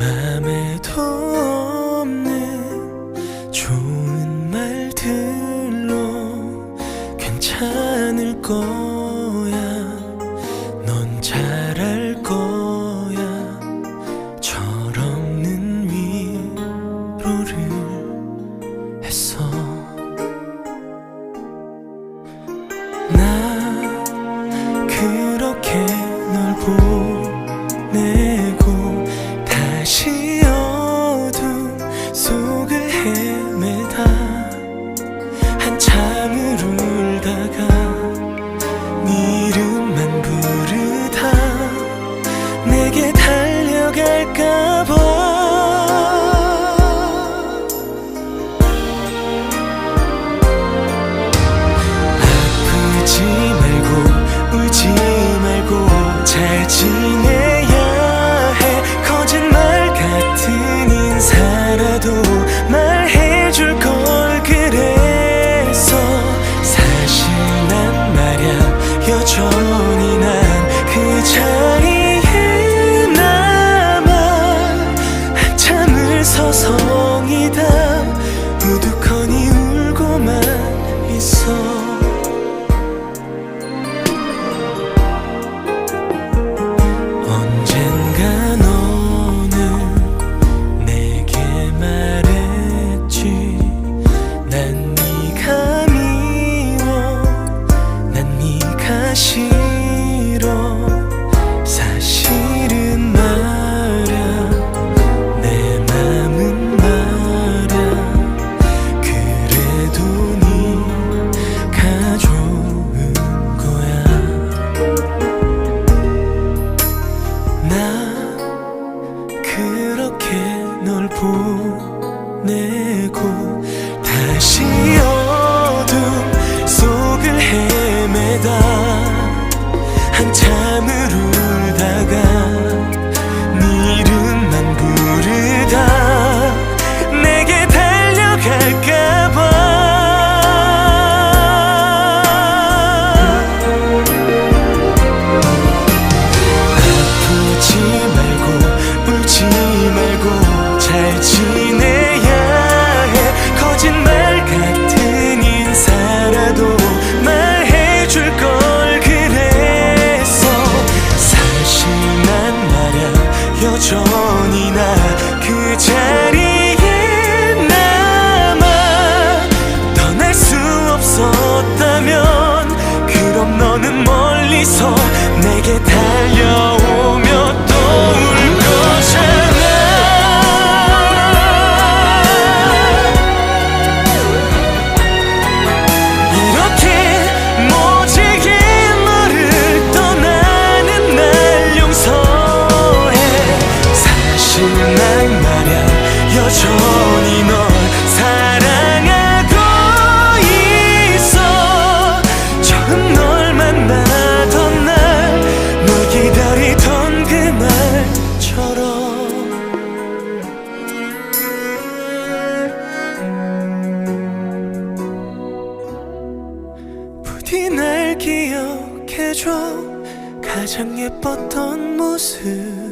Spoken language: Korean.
맘에도 없는 좋은 말들로 괜찮을 거야. 넌 잘할 거야. 철없는 위로를 했어 나 그렇게 널보 한참을 울다가 네 이름만 부르다 내게 달려갈까 봐 여전히 난그 자리에 남아 한참을 서성이다 멀리서 내게 달려오며 또 울 거잖아 이렇게 모질게 너를 떠나는 날 용서해. 사실 난 말야 여전 기억해줘. 가장 예뻤던 모습